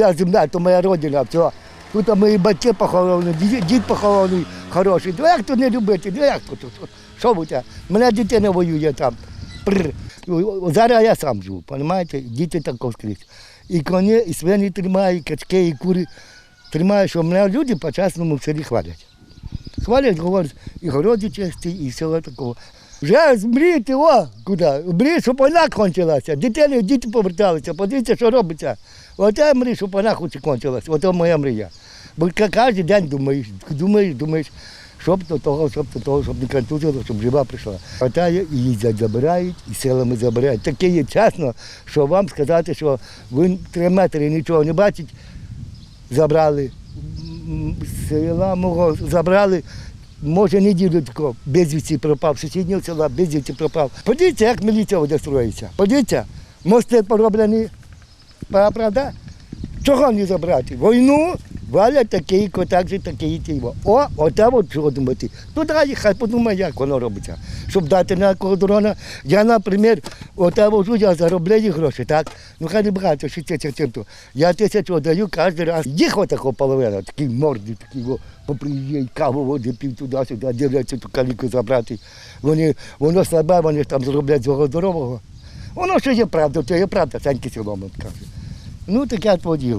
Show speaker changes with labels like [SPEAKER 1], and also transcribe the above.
[SPEAKER 1] моя земля, то моя родина, все. Тут мої батьки поховані, дід, похований хороший. Ну як то не любити? Ну як тут? Що ви те? Мене дитина воює там. Прр. Зараз я сам живу, розумієте? Діти також скрізь. І коні, і свині тримаю, і качки, і кури тримаю, що мене люди по-чесному в селі хвалять. Хвалять, говорять, і городі чисті, і всього такого. Вже змріти, о, куди? Мрій, щоб війна кончилася. Дитини, діти поверталися, подивіться, що робиться. Оце мрій, щоб війна хоч кончилася. Оце моя мрія. Бо кожен день думаєш, думаєш, думаєш, щоб до того, щоб до того, щоб не контузило, щоб жива прийшла. Ота є, і їздять, забирають, і силами забирають. Таке є чесно, що вам сказати, що ви три метри нічого не бачить, забрали. Села мого забрали, може неділю тако, безвісті пропав, сусіднього села безвісті пропав. Подивіться, як міліція буде строїться. Подивіться, мости пороблені. Правда? Чого не забрати? Війну валять такий, так же такий тіво. О, оте от чого думати. Ну далі хай подумає, як воно робиться. Щоб дати на якого дрона. Я, наприклад, оте вожу, я заробляю гроші, так? Ну хай не багато, 60 центів. Я тисячу даю кожен раз. Їх отако половина, такі морди, такі поприїжджають, каву води пів туди-сюди, дивляться ту каліку забрати. Вони, воно слабе, вони там зроблять свого здорового. Воно що є правда, то є правда, Саньки Соломон каже. Ну, таке поділо.